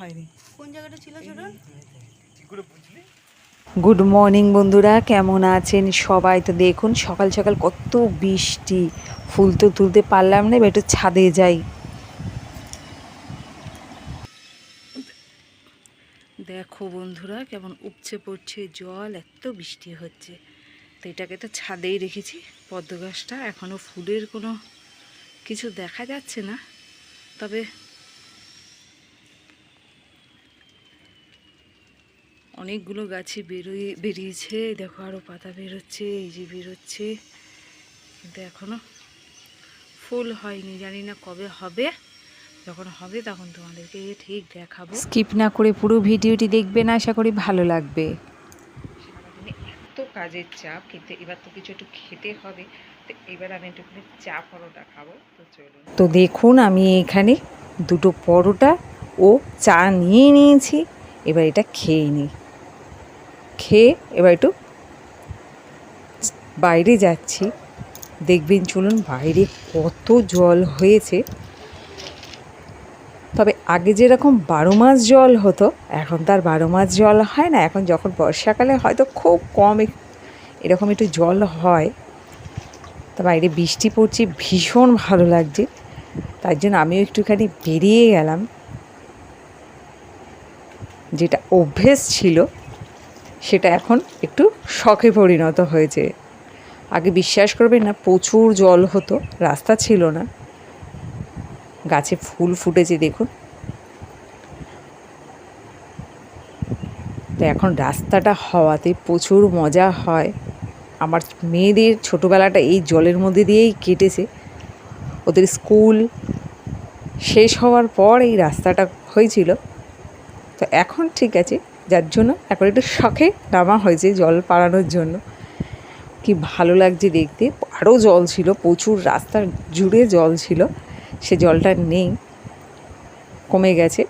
হয়নি। কোন জায়গাটা ছিল ছোট গুড মর্নিং বন্ধুরা কেমন আছেন সবাই? তো দেখুন সকাল সকাল কত বৃষ্টি। ফুল তো তুলতে পারলাম না একটু ছাদে যাই। দেখো বন্ধুরা কেমন উপচে পড়ছে জল এত বৃষ্টি হচ্ছে। তো এটাকে তো ছাদেই রেখেছি পদ্ম গাছটা। এখনও ফুলের কোনো কিছু দেখা যাচ্ছে না। তবে অনেকগুলো গাছে বেরোয় বেরিয়েছে। দেখো আরও পাতা বেরোচ্ছে এই যে বেরোচ্ছে। কিন্তু এখনও ফুল হয়নি জানি না কবে হবে। যখন হবে তখন তোমাদেরকে ঠিক দেখাবো। স্কিপ না করে পুরো ভিডিওটি দেখবেন আশা করি ভালো লাগবে। এত কাজের চাপ কিন্তু এবার তো কিছু একটু খেতে হবে। তো এবার আমি একটুখানি চা পরোটা খাব তো চলুন। তো দেখুন আমি এখানে দুটো পরোটা ও চা নিয়ে নিয়েছি। এবার এটা খেয়ে নিই। খেয়ে এবার একটু বাইরে যাচ্ছি। দেখবেন, চলুন, বাইরে কত জল হয়েছে। তবে আগে যেরকম বারো মাস জল হতো, এখন তার বারো মাস জল হয় না। এখন যখন বর্ষাকালে হয়তো খুব কম এরকম একটু জল হয়। তা বাইরে বৃষ্টি পড়ছে, ভীষণ ভালো লাগছে। তার জন্য আমিও একটুখানি বেরিয়ে গেলাম। যেটা অভ্যেস ছিল সেটা এখন একটু শখে পরিণত হয়েছে। আগে বিশ্বাস করবেন না, প্রচুর জল হতো, রাস্তা ছিল না। গাছে ফুল ফুটেছে, দেখুন। তো এখন রাস্তাটা হওয়াতে প্রচুর মজা হয়। আমার মেয়েদের ছোটোবেলাটা এই জলের মধ্যে দিয়েই কেটেছে। ওদের স্কুল শেষ হওয়ার পর এই রাস্তাটা হয়েছিল। তো এখন ঠিক আছে। যার জন্য এখন একটু শখে নামা হয়েছে জল পাড়ানোর জন্য। কি ভালো লাগছে দেখতে। আরও জল ছিল, প্রচুর রাস্তা জুড়ে জল ছিল, সে জলটা নেই, কমে গেছে।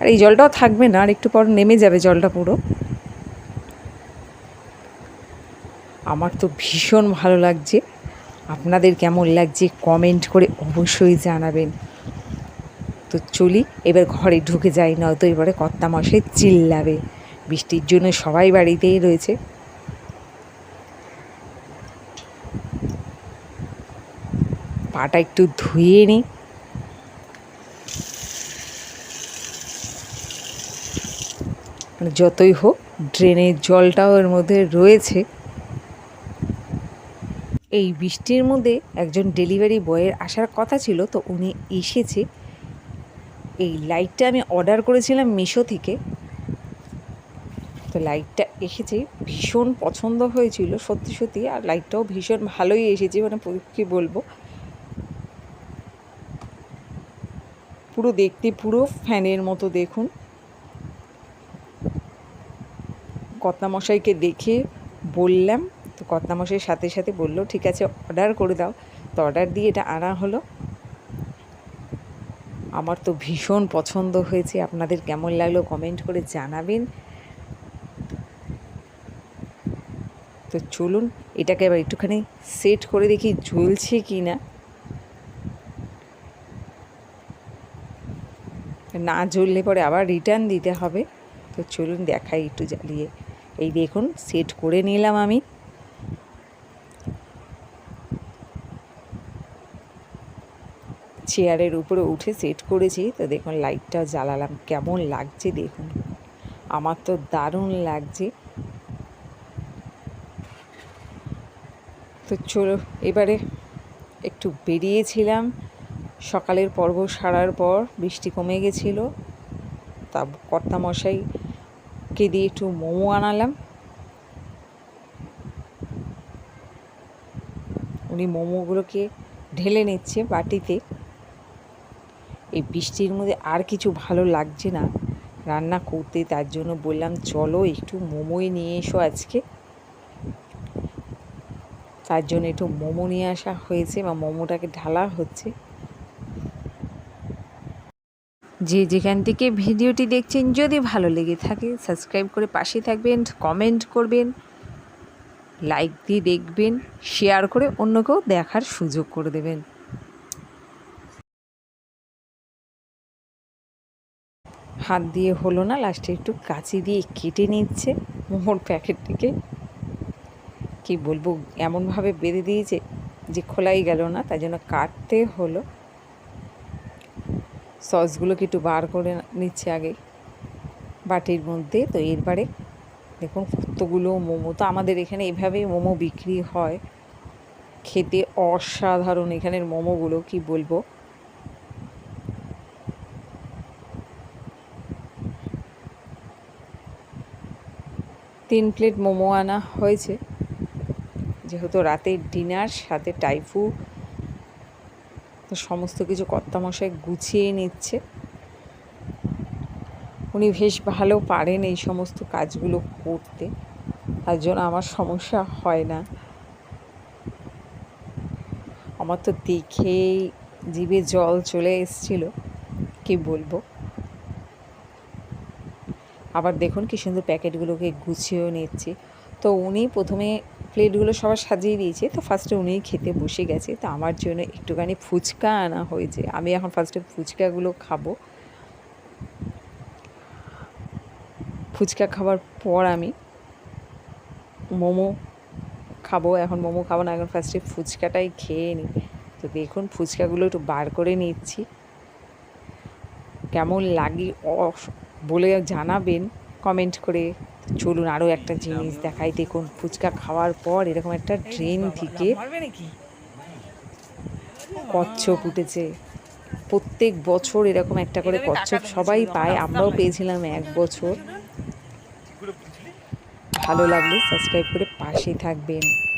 আর এই জলটাও থাকবে না, আর একটু পর নেমে যাবে জলটা পুরো। আমার তো ভীষণ ভালো লাগছে। আপনাদের কেমন লাগছে কমেন্ট করে অবশ্যই জানাবেন। তো চলি, এবার ঘরে ঢুকে যাই, নয়তো এবারে কর্তা মশাই চিল্লাবে। বৃষ্টির জন্য সবাই বাড়িতেই রয়েছে। পাটা একটু ধুয়ে নিই মানে যতই হোক, ড্রেনের জলটাও এর মধ্যে রয়েছে। এই বৃষ্টির মধ্যে একজন ডেলিভারি বয়ের আসার কথা ছিল, তো উনি এসেছে। এই লাইটটা আমি অর্ডার করেছিলাম মিশো থেকে। তো লাইটটা এসেছে, ভীষণ পছন্দ হয়েছিল, সত্যি সত্যি, আর লাইটটাও ভীষণ ভালোই এসেছে মানে কী বলব? পুরো দেখতে, পুরো ফ্যানের মতো দেখুন। কর্তামশাইকে দেখে বললাম, তো কর্তামশাইয়ের সাথে সাথে বলল, ঠিক আছে অর্ডার করে দাও। তো অর্ডার দিয়ে এটা আনা হলো। আমার তো ভীষণ পছন্দ হয়েছে। আপনাদের কেমন লাগল কমেন্ট করে জানাবেন। তো চলুন, এটাকে এবার একটুখানি সেট করে দেখি জ্বলছে কি না না জ্বললে পরে আবার রিটার্ন দিতে হবে। তো চলুন দেখাই একটু জ্বালিয়ে। এই দেখুন সেট করে নিলাম আমি। চেয়ারের উপরে উঠে সেট করেছি। তো দেখুন লাইটটা জ্বালালাম। কেমন লাগছে দেখুন। আমার তো দারুণ লাগছে। তো চলো, এবারে একটু বেরিয়েছিলাম। সকালের পর্ব সারার পর বৃষ্টি কমে গেছিল। তা কর্তামশাইকে দিয়ে একটু মোমো আনালাম। উনি মোমোগুলোকে ঢেলে নিচ্ছে বাটিতে। এই বৃষ্টির মধ্যে আর কিছু ভালো লাগছে না। রান্না করতে তার জন্য বললাম, চলো একটু মোমোই নিয়ে এসো আজকে। তার জন্য একটু মোমো নিয়ে আসা হয়েছে বা মোমোটাকে ঢালা হচ্ছে। যে যেখান থেকে ভিডিওটি দেখছেন, যদি ভালো লেগে থাকে, সাবস্ক্রাইব করে পাশে থাকবেন, কমেন্ট করবেন, লাইক দিয়ে দেখবেন, শেয়ার করে অন্যকেও দেখার সুযোগ করে দেবেন। হাত দিয়ে হলো না লাস্টে একটু কাঁচি দিয়ে কেটে নিচ্ছে মোমোর প্যাকেটটিকে। কি বলব, এমনভাবে বেঁধে দিয়েছে যে খোলাই গেল না, তাই জন্য কাটতে হলো। সসগুলোকে একটু বার করে নিচ্ছে আগে বাটির মধ্যে। তো এরবারে দেখুন কতগুলো মোমো। তো আমাদের এখানে এভাবেই মোমো বিক্রি হয়। খেতে অসাধারণ এখানের মোমোগুলো, কি বলব। তিন প্লেট মোমো আনা হয়েছে। যেহেতু রাতের ডিনার, সাথে টাইফু, তো সমস্ত কিছু কর্তামশাই গুছিয়ে নিচ্ছে। উনি বেশ ভালো পারেন এই সমস্ত কাজগুলো করতে। তার জন্য আমার সমস্যা হয় না। আমার তো দেখেই জিভে জল চলে এসছিল, কি বলব? আবার দেখুন কি সুন্দর প্যাকেটগুলোকে গুছিয়েও নিচ্ছে। তো উনি প্রথমে প্লেটগুলো সবার সাজিয়ে দিয়েছে। তো ফার্স্টে উনিই খেতে বসে গেছে। তো আমার জন্য একটুখানি ফুচকা আনা হয়েছে। আমি এখন ফার্স্টে ফুচকাগুলো খাব। ফুচকা খাওয়ার পর আমি মোমো খাব। এখন মোমো খাব না। এখন ফার্স্টে ফুচকাটাই খেয়ে নিই। তো দেখুন ফুচকাগুলো একটু বার করে নিচ্ছি। কেমন লাগে বলে জানাবেন কমেন্ট করে। চলুন আরও একটা জিনিস দেখাই দেখুন ফুচকা খাওয়ার পর এরকম একটা ট্রেন থেকে কচ্ছপ উঠেছে। প্রত্যেক বছর এরকম একটা করে কচ্ছপ সবাই পায়। আমরাও পেয়েছিলাম এক বছর। ভালো লাগলে সাবস্ক্রাইব করে পাশে থাকবেন।